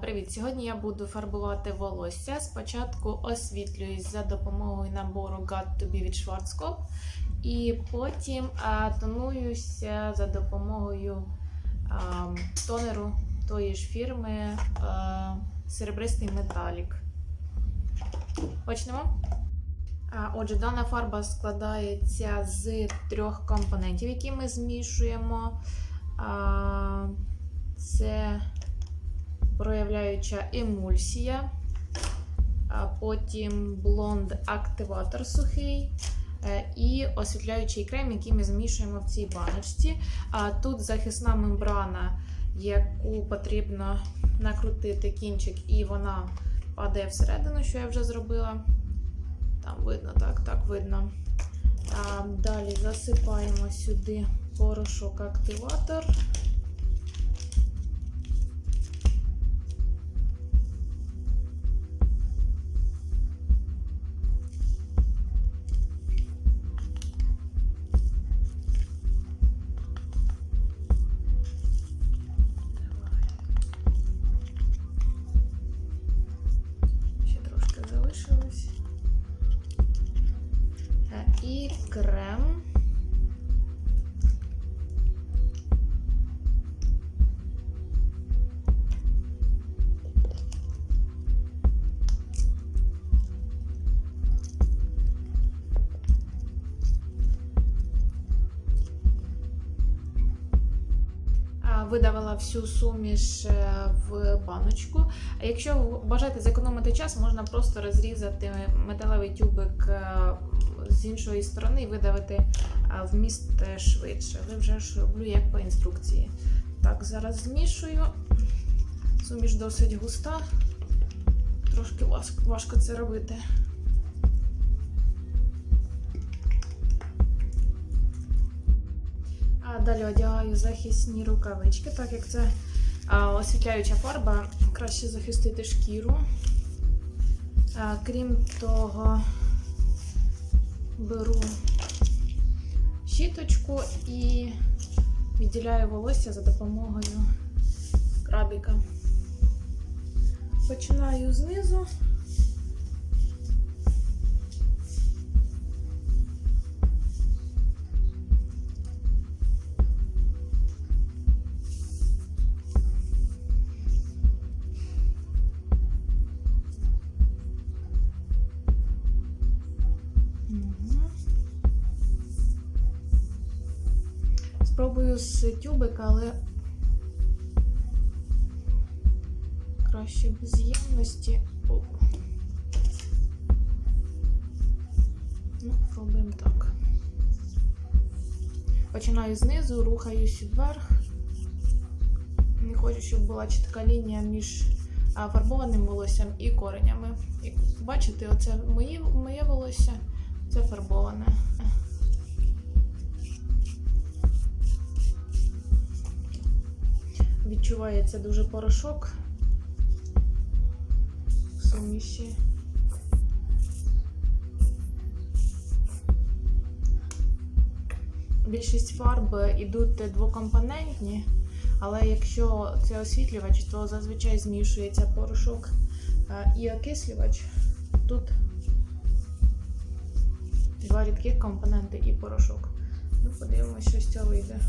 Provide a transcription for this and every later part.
Привіт! Сьогодні я буду фарбувати волосся. Спочатку освітлююсь за допомогою набору Got to be від Schwarzkopf. І потім тонуюся за допомогою тонеру тої ж фірми серебристий металік. Почнемо. Отже, дана фарба складається з трьох компонентів, які ми змішуємо. Це проявляюча емульсія, а потім блонд активатор сухий е, і освітляючий крем, який ми змішуємо в цій баночці. А тут захисна мембрана, яку потрібно накрутити кінчик, і вона падає всередину, що я вже зробила. Там видно, так, так видно. А, Далі засипаємо сюди порошок Видавила всю суміш е, в баночку. Якщо бажаєте зекономити час, можна просто розрізати металевий тюбик е, з іншої сторони і видавити е, вміст швидше. Але вже ж роблю як по інструкції. Так, зараз змішую. Суміш досить густа. Трошки важко це робити. А далі одягаю захисні рукавички, так як це освітляюча фарба, краще захистити шкіру. Крім того, беру щіточку і відділяю волосся за допомогою крабіка. Починаю знизу. Спробую з тюбика, але краще без ємності. Ну, пробуємо так. Починаю знизу, рухаюсь вверх. Не хочу, щоб була чітка лінія між фарбованим волоссям і коренями. Як бачите, оце моє, моє волосся, це фарбоване. Відчувається дуже порошок в суміші. Більшість фарб йдуть двокомпонентні, але якщо це освітлювач, то зазвичай змішується порошок е, і окислювач. Тут два рідких компоненти і порошок. Ну, подивимося, що з цього вийде.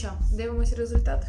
Що, дивимось результат.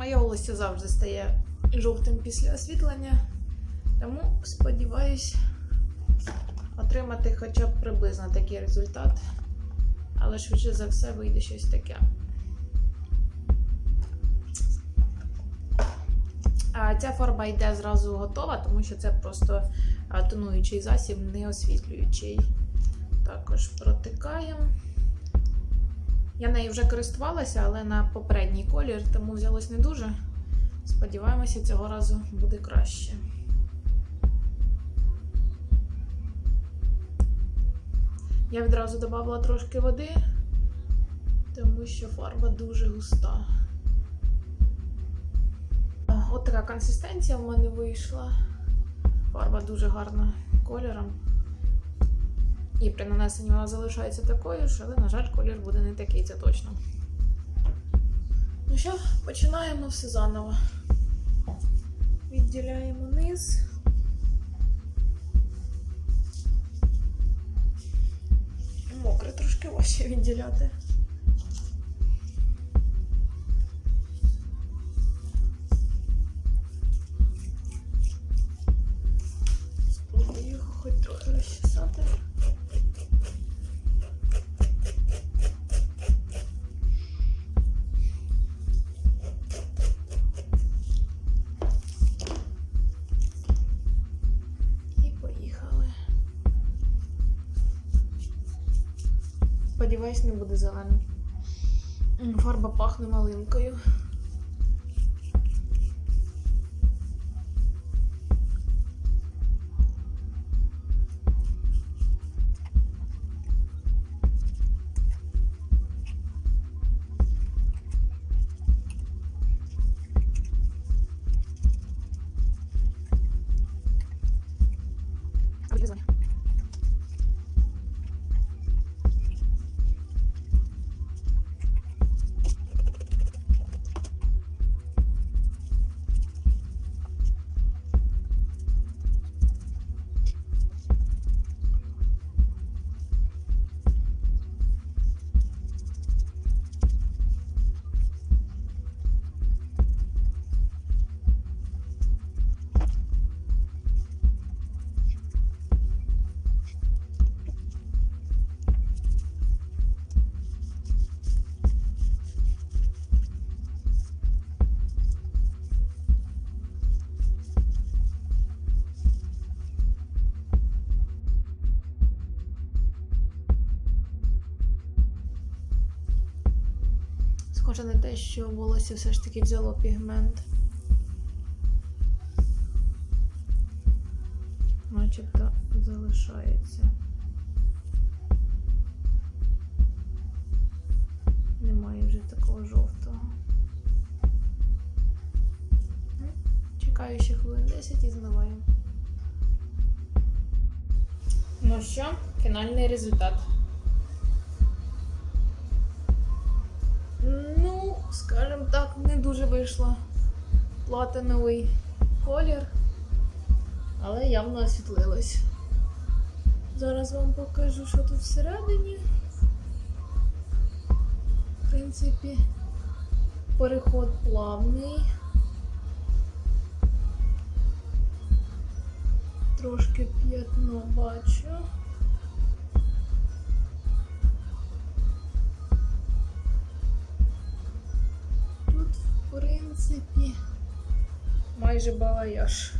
Моє волосся завжди стає жовтим після освітлення, тому сподіваюсь отримати хоча б приблизно такий результат. Але швидше за все вийде щось таке. А ця фарба йде зразу готова, тому що це просто тонуючий засіб, не освітлюючий. Також протикаємо. Я нею вже користувалася, але на попередній колір, тому взялось не дуже. Сподіваємося, цього разу буде краще. Я відразу додавала трошки води, тому що фарба дуже густа. От така консистенція в мене вийшла. Фарба дуже гарна кольором. І при нанесенні вона залишається такою ж, але, на жаль, колір буде не такий, це точно. Ну що, починаємо все заново. Відділяємо низ. Мокре трошки важче відділяти. Сподіваюсь, не буде зеленим. Фарба пахне малинкою. Схоже на те, що волосся все ж таки взяло пігмент. Начебто залишається. Немає вже такого жовтого. Чекаю ще хвилин 10 і змиваю. Ну що, фінальний результат. Скажімо так, не дуже вийшло платиновий колір, але явно освітлилось. Зараз вам покажу, що тут всередині. В принципі, переход плавний. Трошки п'ятно бачу. Майже балаяж.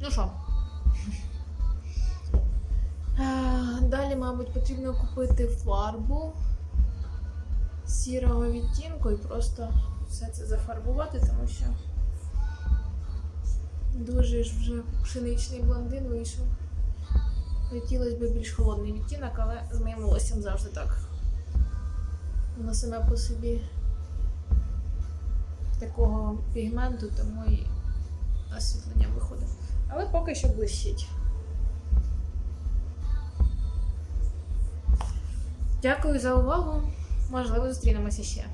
Ну що? Далі, мабуть, потрібно купити фарбу сірого відтінку і просто все це зафарбувати, тому що Дуже ж вже пшеничний блондин вийшов. Хотілося б більш холодний відтінок, але з моїм волоссям завжди так. Воно саме по собі такого пігменту, тому і освітлення виходить. Але поки що блищить. Дякую за увагу. Можливо, зустрінемося ще.